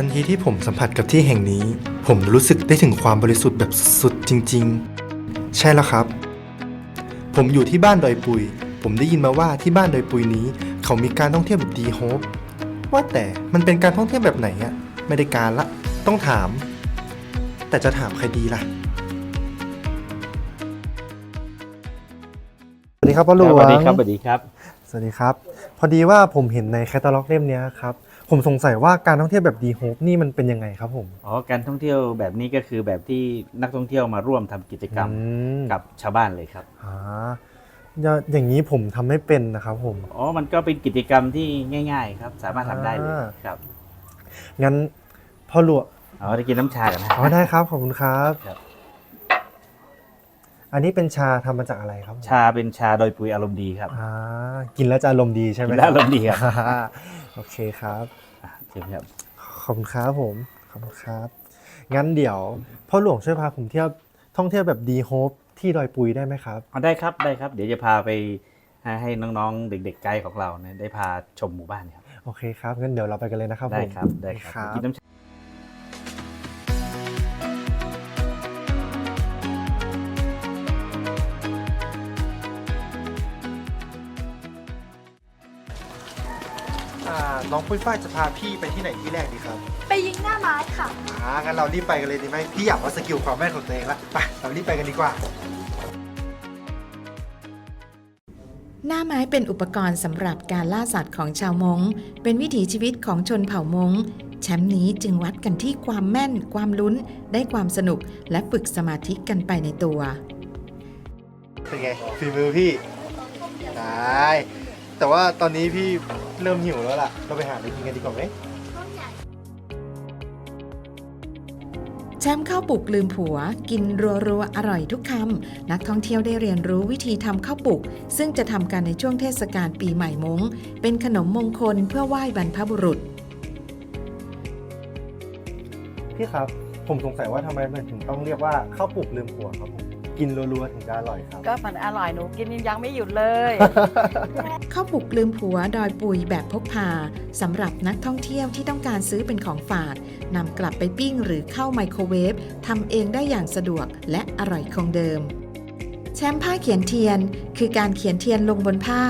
ทันทีที่ผมสัมผัสกับที่แห่งนี้ ผมรู้สึกได้ถึงความบริสุทธิ์แบบสุดๆจริง ๆ ใช่แล้วครับ ผมอยู่ที่บ้านดอยปุย ผมได้ยินมาว่าที่บ้านดอยปุยนี้ เขามีการท่องเที่ยวแบบดีโฮปว่าแต่มันเป็นการท่องเที่ยวแบบไหนอะไม่ได้การละ ต้องถาม แต่จะถามใครดีล่ะสวัสดีครับพ่อหลวงสวัสดีครับสวัสดีครับ สวัสดีครับ พอดีว่าผมเห็นในแคตตาล็อกเล่มเนี้ยครับ ผมสงสัยว่าการท่องเที่ยวแบบดีโฮปนี่มันเป็นยังไงครับผมอ๋อการท่องเที่ยวแบบนี้ก็คือแบบที่นักท่องเที่ยวมาร่วมทำกิจกรรมอืมกับชาวบ้านเลยครับอ่าอย่าอย่างนี้ผมทำไม่เป็นนะครับผม อ๋อมันก็เป็นกิจกรรมที่ง่าย ๆ ครับ สามารถทำได้เลยอ่า ครับงั้นพ่อหลวงอ๋อจะกินน้ำชากันนะ อ๋อได้ครับขอบคุณครับ ครับ อันนี้เป็นชาทำมาจากอะไรครับผมชาเป็นชาโดยปุยอารมณ์ดีครับอ่ากินแล้วจะอารมณ์ดีใช่ไหมกินแล้วอารมณ์ดีครับอ่าโอเคครับอะเชิญครับขอบคุณครับผมขอบคุณครับ งั้นเดี๋ยวพ่อหลวงช่วยพาผมเที่ยวท่องเที่ยวแบบดีโฮปที่ดอยปุยได้ไหมครับอ๋อได้ครับได้ครับ เดี๋ยวจะพาไปให้ให้น้องๆ เด็กๆไกด์ของเราเนี่ยได้พาชมหมู่บ้านครับโอเคครับงั้นเดี๋ยวเราไปกันเลยนะครับได้ผมครับได้ครับกินน้ำชา อ่าน้องปุ้ยฝ้ายจะพาพี่ไปที่ไหนที่แรกดีครับไปยิงหน้าไม้ค่ะ อ่างั้นเรารีบไปกันเลยดีไหมพี่อยากว่าสกิลความแม่นของตัวเองละไปเรารีบไปกันดีกว่า หน้าไม้เป็นอุปกรณ์สำหรับการล่าสัตว์ของชาวมง้ง เป็นวิถีชีวิตของชนเผ่ามง้ง แชมป์นี้จึงวัดกันที่ความแม่น ความลุ้น ได้ความสนุก และฝึกสมาธิกันไปในตัว เป็นไงฝีมือพี่ได้ แต่ว่าตอนนี้พี่เริ่มหิวแล้วล่ะ เราไปหาอะไรกินกันดีกว่าไหมแชมป์ข้าวปลุกลืมผัว กินรัวๆ อร่อยทุกคำ นักท่องเที่ยวได้เรียนรู้วิธีทำข้าวปลุก ซึ่งจะทำกันในช่วงเทศกาลปีใหม่มง้งเป็นขนมมงคลเพื่อไหว้บรรพบุรุษ พี่ครับ ผมสงสัยว่าทำไมมันถึงต้องเรียกว่าข้าวปลุกลืมผัวครับผม กินรัวๆถึงจะอร่อยครับ ก็มันอร่อยหนูกินยังไม่หยุดเลย ข้าวปลุกลืมผัวดอยปุยแบบพกพาสำหรับนักท่องเที่ยวที่ต้องการซื้อเป็นของฝากนำกลับไปปิ้งหรือเข้าไมโครเวฟทำเองได้อย่างสะดวกและอร่อยคงเดิม แชมป์ผ้าเขียนเทียน คือการเขียนเทียนลงบนผ้า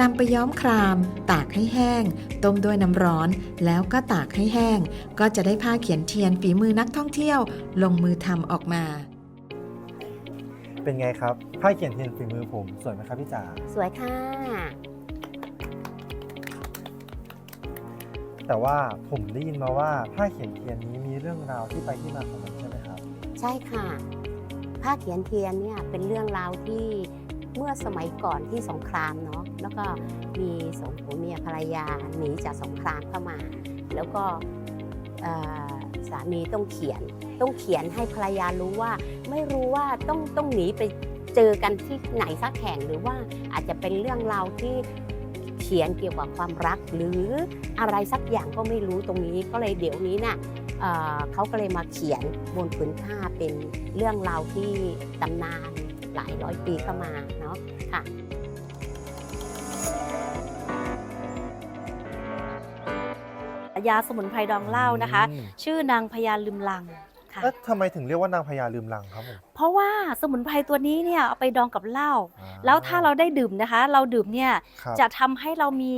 นำไปย้อมคราม ตากให้แห้ง ต้มด้วยน้ำร้อน แล้วก็ตากให้แห้ง ก็จะได้ผ้าเขียนเทียนฝีมือนักท่องเที่ยว ลงมือทำออกมา เป็นไงครับผ้าเขียนเทียนฝีมือผมสวยไหมครับพี่จ๋าสวยค่ะ แต่ว่าผมได้ยินมาว่าผ้าเขียนเทียนนี้มีเรื่องราวที่ไปที่มาของมันใช่ไหมครับ ใช่ค่ะ ผ้าเขียนเทียนเนี่ยเป็นเรื่องราวที่เมื่อสมัยก่อนที่สงครามเนาะแล้วก็มีสองผัวเมียภรรยาหนีจากสงครามเข้ามา แล้วก็เอ่อ สามีต้องเขียน ต้องเขียนให้ภรรยารู้ว่า ไม่รู้ว่าต้องต้องหนีไปเจอกันที่ไหนสักแห่งหรือว่าอาจจะเป็นเรื่องราวที่เขียนเกี่ยวกับความรัก หรืออะไรสักอย่างก็ไม่รู้ตรงนี้ก็เลยเดี๋ยวนี้น่ะเอ่อเขาก็เลยมาเขียนบนผืนผ้าเป็นเรื่องราวที่ตำนานหลายร้อยปีเข้ามาเนาะค่ะ ยาสมุนไพรดองเหล้านะคะ อืม ชื่อนางพญาลืมลังค่ะเอ๊ะทำไมถึงเรียกว่านางพญาลืมลังครับผมเพราะว่าสมุนไพรตัวนี้เนี่ยเอาไปดองกับเหล้าอ่แล้วถ้าเราได้ดื่มนะคะ เราดื่มเนี่ยครับจะทำให้เรามี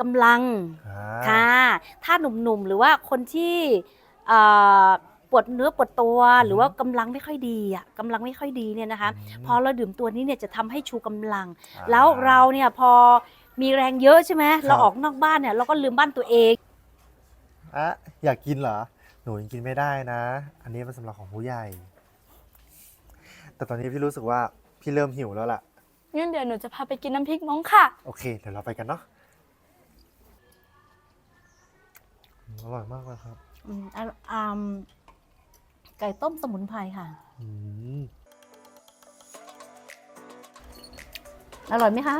กำลังอ่าค่ะ ถ้าหนุ่มๆหรือว่าคนที่เอ่อปวดเนื้อปวดตัว หรือว่ากำลังไม่ค่อยดีอะกำลังไม่ค่อยดีเนี่ยนะคะ มพอเราดื่มตัวนี้เนี่ยจะทำให้ชูกำลังอ่าแล้วเราเนี่ยพอมีแรงเยอะใช่ไหมครับเราออกนอกบ้านเนี่ยเราก็ลืมบ้านตัวเอง อะอยากกินเหรอ หนูยังกินไม่ได้นะ อันนี้เป็นสำหรับของผู้ใหญ่ แต่ตอนนี้พี่รู้สึกว่าพี่เริ่มหิวแล้วล่ะ งั้นเดี๋ยวหนูจะพาไปกินน้ำพริกม้งค่ะ โอเค เดี๋ยวเราไปกันเนาะอืมอร่อยมากเลยครับอืมอะอ่าไก่ต้มสมุนไพรค่ะ อืมอร่อยไหมคะ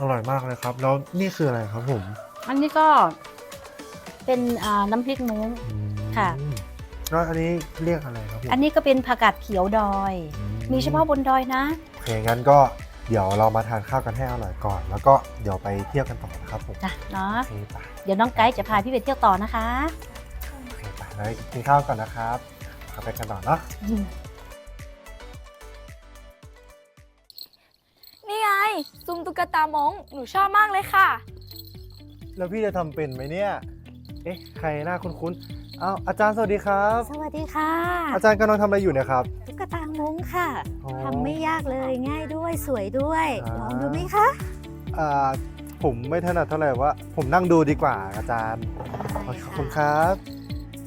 อร่อยมากเลยครับ แล้วนี่คืออะไรครับผม อันนี้ก็ เป็นอ่าน้ำพริกมุ้งอืมค่ะแล้วอันนี้เรียกอะไรครับผมอันนี้ก็เป็นผักกาดเขียวดอยอืมีเฉพาะบนดอยนะ โอเคงั้นก็เดี๋ยวเรามาทานข้าวกันให้อร่อยก่อน แล้วก็เดี๋ยวไปเที่ยวกันต่อนะครับผมจ้ะเนาะ โอเคไปเดี๋ยวน้องไกด์จะพาพี่ไปเที่ยวต่อนะคะไปกินข้าวก่อนนะครับขอไปกันต่อเนาะนี่ไงซุ่มตุ๊กตามงหนูชอบมากเลยค่ะ แล้วพี่จะทำเป็นไหมเนี่ย เอ๊ะใครหน้าคุ้นๆอ้าวอาจารย์สวัสดีครับ สวัสดีค่ะอาจารย์กำลังทำอะไรอยู่เนะครับ ตุ๊กตามุ้งค่ะอ๋อทำไม่ยากเลยง่ายด้วยสวยด้วยอ่า ลองดูไหมคะอ่าผมไม่ถนัดเท่าไหร่ว่า ผมนั่งดูดีกว่าอาจารย์ขอบคุณครับ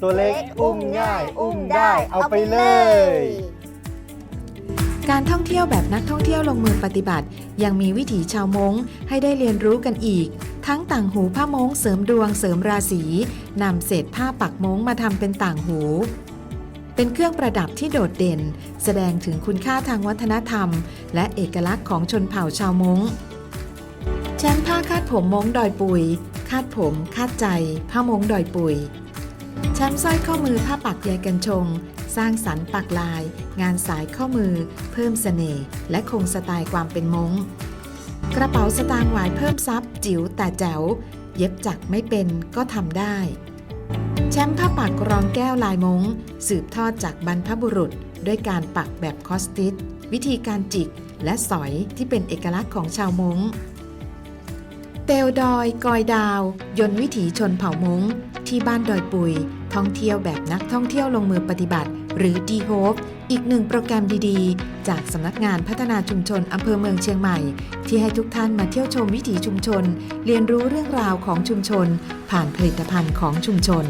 ตัวเล็กอุ้มง่าย อุ้มได้เอาไปเลย การท่องเที่ยวแบบนักท่องเที่ยวลงมือปฏิบัติ ยังมีวิถีชาวมง้งให้ได้เรียนรู้กันอีก ทั้งต่างหูผ้าม้งเสริมดวงเสริมราศีนำเศษผ้าปักม้งมาทำเป็นต่างหู เป็นเครื่องประดับที่โดดเด่น แสดงถึงคุณค่าทางวัฒนธรรม และเอกลักษณ์ของชนเผ่าชาวม้งแชมป์ผ้าคาดผมม้งดอยปุย คาดผม คาดใจ ผ้าม้งดอยปุยแชมป์สร้อยข้อมือผ้าปักใยกันชง สร้างสรรค์ปักลาย งานสายข้อมือ เพิ่มเสน่ห์และคงสไตล์ความเป็นมงกระเป๋าสตางค์หวายเพิ่มซับจิ๋วแต่แจ๋ว เย็บจักไม่เป็นก็ทำได้ แชมป์ผ้าปักรองแก้วลายมง สืบทอดจากบรรพบุรุษ ด้วยการปักแบบคอสติสวิธีการจิกและสอยที่เป็นเอกลักษณ์ของชาวมงเตลดอย กอยดาว ยนต์วิถีชนเผ่ามง ที่บ้านดอยปุย ท่องเที่ยวแบบนักท่องเที่ยวลงมือปฏิบัติ หรือ d h o p e อีกหนึ่งโปรแกรมดีๆ จากสำนักงานพัฒนาชุมชนอำเภอเมืองเชียงใหม่ ที่ให้ทุกท่านมาเที่ยวชมวิถีชุมชน เรียนรู้เรื่องราวของชุมชน ผ่านผลิตภัณฑ์ของชุมชน